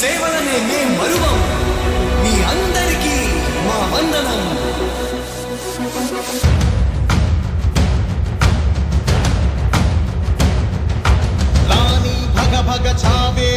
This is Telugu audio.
సేవలనే మేం మరువం. మీ అందరికీ మా వందనం. రాణి భగ భగ చావే